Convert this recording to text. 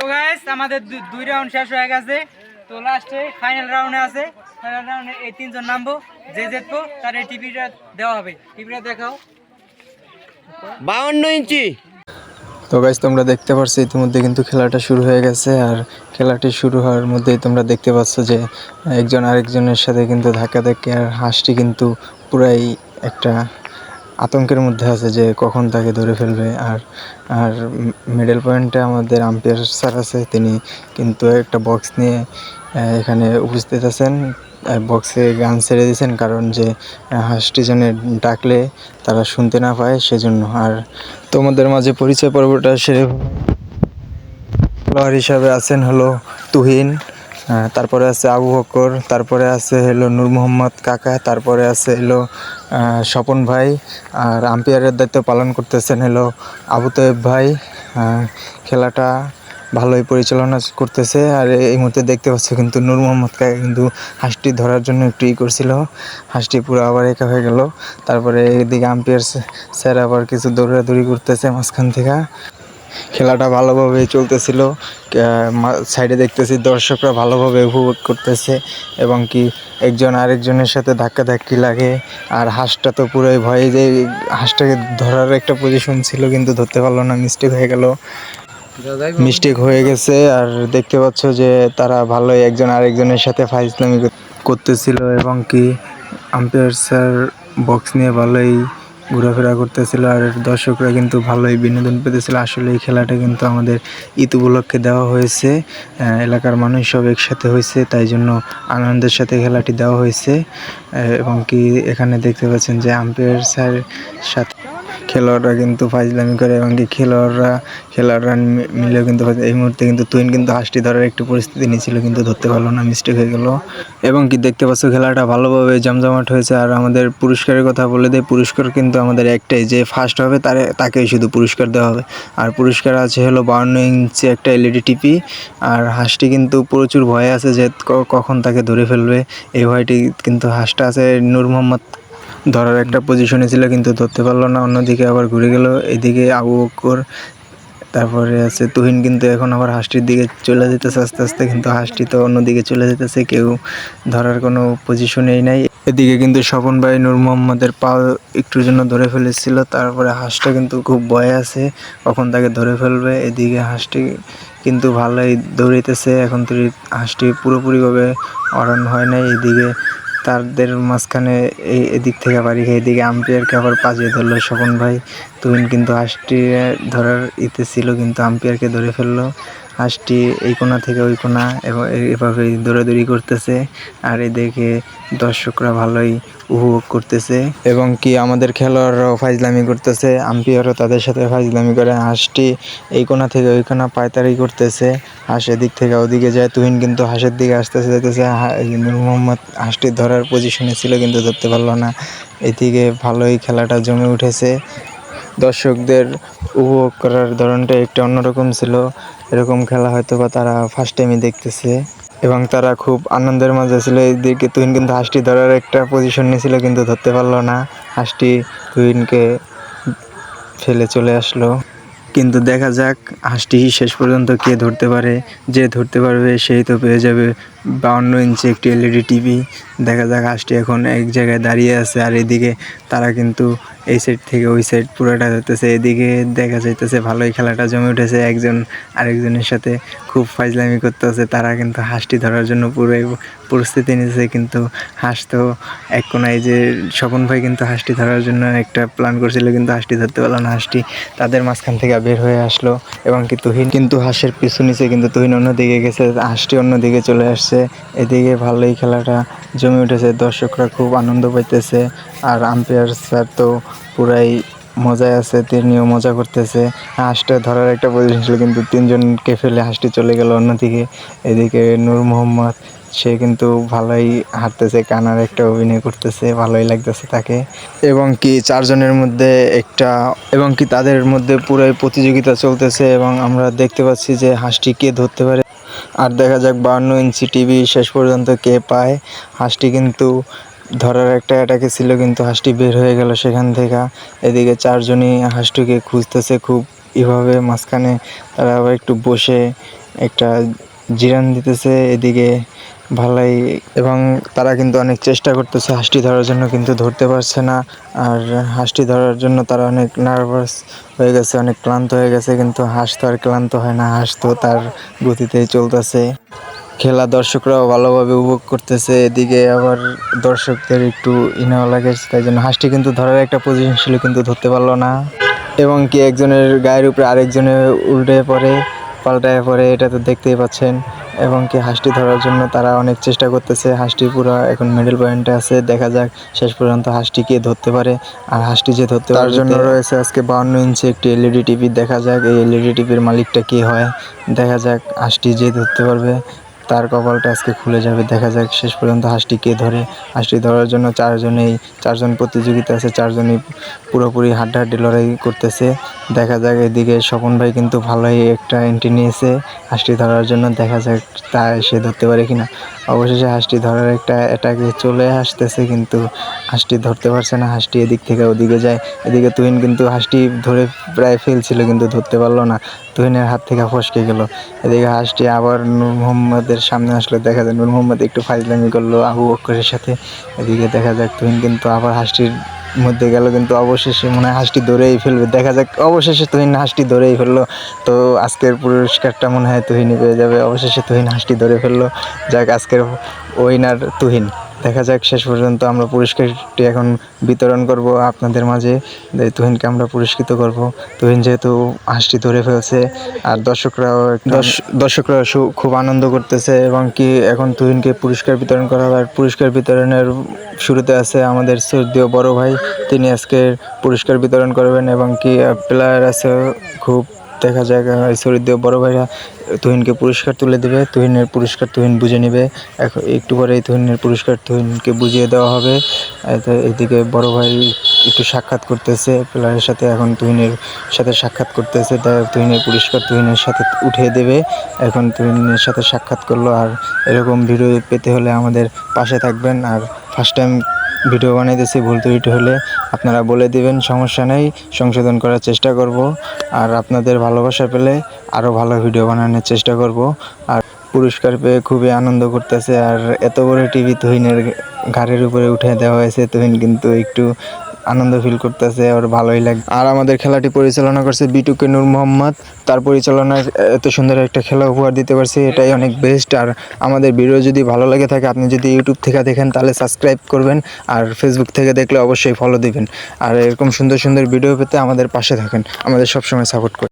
তো গাইস আমাদের দু- দুই রাউন্ড শেষ হয়ে গেছে। তো লাস্টে ফাইনাল রাউন্ডে আছে। ফাইনাল রাউন্ডে এই তিনজন নামবো। যে জিতবো তার এই টিভিটা দেওয়া হবে। টিভিটা দেখাও। বাউন্ন ইঞ্চি। তো গাইজ তোমরা দেখতে পাচ্ছ ইতিমধ্যে কিন্তু খেলাটা শুরু হয়ে গেছে। আর খেলাটি শুরু হওয়ার মধ্যেই তোমরা দেখতে পাচ্ছ যে একজন আরেকজনের সাথে কিন্তু ধাক্কা ধাক্কি আর হাঁসটি কিন্তু পুরাই একটা আতঙ্কের মধ্যে আছে যে কখন তাকে ধরে ফেলবে। আর আর মিডল পয়েন্টে আমাদের আম্পায়ার স্যার আছে, তিনি কিন্তু একটা বক্স নিয়ে এখানে উপস্থিত আছেন। বক্সে গান ছেড়ে দিয়েছেন কারণ যে হাঁসটি যেন ডাকলে তারা শুনতে না পায় সেজন্য। আর তোমাদের মাঝে পরিচয় পর্বটা সেরে খেলোয়াড় হিসাবে আছেন হলো তুহিন। তারপরে আছে আবু বকর, তারপরে আছে হলো নূর মোহাম্মদ কাকা, তারপরে আছে হলো স্বপন ভাই, আর আম্পায়ারের দায়িত্ব পালন করতেছেন হলো আবু তয়েব ভাই খেলাটা ভালোই পরিচালনা করতেছে, আর এই মুহূর্তে দেখতে পাচ্ছ কিন্তু নূর মোহাম্মদ কাকা কিন্তু হাঁসটি ধরার জন্য একটু ই করছিল, হাঁসটি পুরো আবার একা হয়ে গেল, তারপরে এদিকে আম্পায়ার স্যার আবার কিছু দৌড়াদৌড়ি করতেছে মাঝখান থেকে। খেলাটা ভালোভাবে চলতেছিল। সাইডে দেখতেছি দর্শকরা ভালোভাবে উপভোগ করতেছে এবং কি একজন আরেকজনের সাথে ধাক্কা ধাক্কি লাগে। আর হাঁসটা তো পুরোই ভয়ে যে হাঁসটাকে ধরার একটা পজিশন ছিল, কিন্তু ধরতে পারল না মিস্টেক হয়ে গেল। মিস্টেক হয়ে গেছে। আর দেখতে পাচ্ছ যে তারা ভালোই একজন আরেকজনের সাথে ফাইজলামি কর- করতেছিল এবং কি আম্পায়ার স্যার বক্স নিয়ে ভালোই ঘোরাফেরা করতেছিল আর দর্শকরা কিন্তু ভালোই বিনোদন পেতেছিল। আসলে এই খেলাটা কিন্তু আমাদের ঈদ উপলক্ষে দেওয়া হয়েছে। এলাকার মানুষ সব একসাথে হয়েছে, তাই জন্য আনন্দের সাথে খেলাটি দেওয়া হয়েছে। এবং কি এখানে দেখতে পাচ্ছেন যে আম্পায়ার স্যার সাথে খেলোয়াড়রা কিন্তু ফাইজলামি করে এবং কি খেলোয়াড়রা খেলোয়াড়রা মিলেও কিন্তু এই মুহূর্তে কিন্তু তুইন কিন্তু হাঁসটি ধরার একটু পরিস্থিতি নিয়েছিল, কিন্তু ধরতে পারল না মিস্টেক হয়ে গেল। এবং কি দেখতে পাচ্ছ খেলাটা ভালোভাবে জমজমাট হয়েছে, আর আমাদের পুরস্কারের কথা বলে দেয় পুরস্কার কিন্তু আমাদের একটাই, যে ফার্স্ট হবে তারে, তাকেই শুধু পুরস্কার দেওয়া হবে। আর পুরস্কার আছে হলো বাউন্ন ইঞ্চি একটা এলইডি টিভি আর হাঁসটি কিন্তু প্রচুর ভয় আছে যে কখন তাকে ধরে ফেলবে, এই ভয়টি কিন্তু হাঁসটা আছে নূর মোহাম্মদ ধরার একটা পজিশনে ছিল, কিন্তু ধরতে পারল না। অন্যদিকে আবার ঘুরে গেল। এদিকে আবু বকর তারপরে আছে তুহিন, কিন্তু এখন আবার হাঁসটির দিকে চলে যেতেছে আস্তে আস্তে, কিন্তু হাঁসটি তো অন্যদিকে চলে যেতেছে, কেউ ধরার কোনো পজিশনেই নাই। এদিকে কিন্তু স্বপন ভাই নূর মোহাম্মদের পা একটুর জন্য ধরে ফেলেছিল, তারপরে হাঁসটা কিন্তু খুব ভয়ে আছে, কখন তাকে ধরে ফেলবে। এদিকে হাঁসটি কিন্তু ভালোই দৌড়াইতেছে, এখন তো হাঁসটি পুরোপুরিভাবে অরণ হয় নাই। এদিকে তাদের মাঝখানে এই এদিক থেকে বাড়ি খেয়ে এদিকে আম্পায়ারকে আবার পাজিয়ে ধরলো স্বপন ভাই। তুহিন কিন্তু হাঁসটি ধরার ইতে ছিল, কিন্তু আম্পায়ারকে ধরে ফেলল। হাঁসটি এই কোণা থেকে ওই কোণা এবং এভাবে দৌড়াদৌড়ি করতেছে। আর এদিকে দর্শকরা ভালোই উপভোগ করতেছে। এবং কি আমাদের খেলোয়াড়রাও ফাইজলামি করতেছে, আম্পিয়ারও তাদের সাথে ফাইজলামি করে। হাঁসটি এই কোণা থেকে ওই কোণা পায়তারি করতেছে। হাঁস এদিক থেকে ওদিকে যায়। তুহিন কিন্তু হাঁসের দিকে আসতেছে যেতেছে নূর মোহাম্মদ হাঁসটি ধরার পজিশনে ছিল, কিন্তু ধরতে পারল না। এদিকে ভালোই খেলাটা জমে উঠেছে। দর্শকদের উপভোগ করার ধরনটা একটু অন্যরকম ছিল। এরকম খেলা হয়তো বা তারা ফার্স্ট টাইমই দেখতেছে। এবং তারা খুব আনন্দের মাঝে ছিল। এইদিকে তুহিন কিন্তু হাঁসটি ধরার একটা পজিশন নিয়েছিল, কিন্তু ধরতে পারল না। হাঁসটি তুহিনকে ফেলে চলে আসলো। কিন্তু দেখা যাক, হাঁসটি শেষ পর্যন্ত কে ধরতে পারে। যে ধরতে পারবে, সেই তো পেয়ে যাবে বাউন্ন ইঞ্চি একটি এলইডি টিভি দেখা যাক হাঁসটি এখন এক জায়গায় দাঁড়িয়ে আছে আর এদিকে তারা কিন্তু এই সাইড থেকে ওই সাইড পুরোটা ধরতেছে। এদিকে দেখা যাইতেছে ভালোই খেলাটা জমে উঠেছে। একজন আরেকজনের সাথে খুব ফাইজলামি করতেছে। তারা কিন্তু হাঁসটি ধরার জন্য পুরো প্রস্তুতি নিয়েছে। কিন্তু হাঁস তো এক কোনায় যে স্বপন ভাই কিন্তু হাঁসটি ধরার জন্য একটা প্ল্যান করছিল, কিন্তু হাঁসটি ধরতে পারল না। হাঁসটি তাদের মাঝখান থেকে বের হয়ে আসলো এবং কি তুহিন কিন্তু হাঁসের পিছু নিচে কিন্তু তুহিন অন্যদিকে গেছে। হাঁসটি অন্যদিকে চলে আসছে। এদিকে ভালোই খেলাটা জমে উঠেছে, দর্শকরা খুব আনন্দ পাইতেছে। আর আম্পায়ার স্যার তো পুরাই মজায় আছে, তিনিও মজা করতেছে। হাঁসটা ধরার একটা পজিশন ছিল, কিন্তু তিনজনকে ফেলে হাঁসটি চলে গেল অন্যদিকে। এদিকে নূর মোহাম্মদ, সে কিন্তু ভালোই হাঁটতেছে, কানার একটা অভিনয় করতেছে, ভালোই লাগতেছে তাকে। এবং কি চারজনের মধ্যে একটা, এবং কি তাদের মধ্যে পুরাই প্রতিযোগিতা চলতেছে, এবং আমরা দেখতে পাচ্ছি যে হাঁসটি কে ধরতে পারে। আর দেখা যাক বাহান্ন ইঞ্চি টিভি শেষ পর্যন্ত কে পায়। হাঁসটি কিন্তু ধরার একটা অ্যাটাকে ছিল, কিন্তু হাঁসটি বের হয়ে গেল সেখান থেকে। এদিকে চারজনই হাঁসটিকে খুঁজতেছে খুব এভাবে, মাঝখানে তারা আবার একটু বসে একটা জিরান দিতেছে। এদিকে ভালাই, এবং তারা কিন্তু অনেক চেষ্টা করতেছে হাঁসটি ধরার জন্য, কিন্তু ধরতে পারছে না। আর হাঁসটি ধরার জন্য তারা অনেক নার্ভাস হয়ে গেছে, অনেক ক্লান্ত হয়ে গেছে, কিন্তু হাঁস তো আর ক্লান্ত হয় না, হাঁস তো তার গতিতেই চলতেছে। খেলা দর্শকরাও ভালোভাবে উপভোগ করতেছে, এদিকে আবার দর্শকদের একটু ইনাও লাগে তাই জন্য হাঁসটি কিন্তু ধরার একটা পজিশন ছিল, কিন্তু ধরতে পারল না। এবং কি একজনের গায়ের উপরে আরেকজনের উল্টে পড়ে, পাল্টায় পড়ে, এটা তো দেখতেই পাচ্ছেন। এবং কি হাঁসটি ধরার জন্য তারা অনেক চেষ্টা করতেছে। হাঁসটি পুরো এখন মিডল পয়েন্টে আছে। দেখা যাক শেষ পর্যন্ত হাঁসটি কে ধরতে পারে। আর হাঁসটি যে ধরতে তার জন্য রয়েছে আজকে বাউন্ন ইঞ্চি একটি এলইডি টিভি দেখা যাক এই এলইডি টিভির মালিকটা কে হয়। দেখা যাক হাঁসটি যে ধরতে পারবে তার কপালটা আজকে খুলে যাবে। দেখা যাক শেষ পর্যন্ত হাঁসটি কে ধরে। হাঁসটি ধরার জন্য চারজনেই চারজন প্রতিযোগিতা আছে চারজনই পুরোপুরি হাড্ডাহাড্ডি লড়াই করতেছে। দেখা যাক এদিকে স্বপন ভাই কিন্তু ভালোই একটা এন্ট্রি নিয়েছে। হাঁসটি ধরার জন্য দেখা যাক তা সে ধরতে পারে কিনা। অবশেষে হাঁসটি ধরার একটা এটাকে চলে আসতেছে কিন্তু হাঁসটি ধরতে পারছে না। হাঁসটি এদিক থেকে ওদিকে যায়। এদিকে তুহিন কিন্তু হাঁসটি ধরে প্রায় ফেলছিল কিন্তু ধরতে পারল না। তুহিনের হাত থেকে ফসকে গেল। এদিকে হাঁসটি আবার নূর মোহাম্মদের সামনে আসলে। দেখা যায় নূর মোহাম্মদ একটু ফাইজলামি করল আবু বক্করের সাথে। এদিকে দেখা যাক তুহিন কিন্তু আবার হাঁসটির মধ্যে গেল, কিন্তু অবশেষে মনে হয় হাঁসটি ধরেই ফেলবে। দেখা যাক, অবশেষে তুহিন হাঁসটি ধরেই ফেলল। তো আজকের পুরস্কারটা মনে হয় তুহিনই পেয়ে যাবে। অবশেষে তুহিন হাঁসটি ধরে ফেলল। যাক, আজকের উইনার তুহিন। দেখা যাক, শেষ পর্যন্ত আমরা পুরস্কারটি এখন বিতরণ করব আপনাদের মাঝে। তুহিনকে আমরা পুরস্কৃত করব। তুহিন যেহেতু হাঁসটি ধরে ফেলছে, আর দর্শকরাও দর্শ- দর্শকরাও খুব আনন্দ করতেছে, এবং কি এখন তুহিনকে পুরস্কার বিতরণ করা হবে। আর পুরস্কার বিতরণের শুরুতে আছে আমাদের শ্রদ্ধেয় বড় ভাই, তিনি আজকে পুরস্কার বিতরণ করবেন, এবং কি প্লেয়ার আছে খুব দেখা এই শ্রদ্ধেয় বড় ভাইরা তুহিনকে পুরস্কার তুলে দেবে। তুহিনের পুরস্কার তুহিন বুঝে নেবে। এখন একটু পরেই তুহিনের পুরস্কার তুহিনকে বুঝিয়ে দেওয়া হবে। এদিকে বড় ভাই একটু সাক্ষাৎ করতেছে। প্লেয়ারের সাথে এখন তুহিনের সাথে সাক্ষাৎ করতেছে। তাই তুহিনের পুরস্কার তুহিনের সাথে উঠিয়ে দেবে। এখন তুহিনের সাথে সাক্ষাৎ করল। আর এরকম ভিডিও পেতে হলে আমাদের পাশে থাকবেন। আর ফার্স্ট টাইম ভিডিও বানাইতেছি ভুল ত্রুটি হলে আপনারা বলে দিবেন, সমস্যা নেই, সংশোধন করার চেষ্টা করব। আর আপনাদের ভালোবাসা পেলে আরও ভালো ভিডিও বানানোর চেষ্টা করব। আর পুরস্কার পেয়ে খুবই আনন্দ করতেছে। আর এত বড় টিভি তুহিনের ঘাড়ের উপরে উঠে দেওয়া হয়েছে, তুহিন কিন্তু একটু আনন্দ ফিল করতেছে আর ভালোই লাগে আর আমাদের খেলাটি পরিচালনা করছে বিটুকে নূর মোহাম্মদ। তার পরিচালনায় এত সুন্দর একটা খেলা উপহার দিতে পারছি, এটাই অনেক বেস্ট আর আমাদের ভিডিও যদি ভালো লাগে থাকে, আপনি যদি ইউটিউব থেকে দেখেন, তাহলে সাবস্ক্রাইব করবেন। আর ফেসবুক থেকে দেখলে অবশ্যই ফলো দিবেন। আর এরকম সুন্দর সুন্দর ভিডিও পেতে আমাদের পাশে থাকেন। আমাদের সবসময় সাপোর্ট করুন।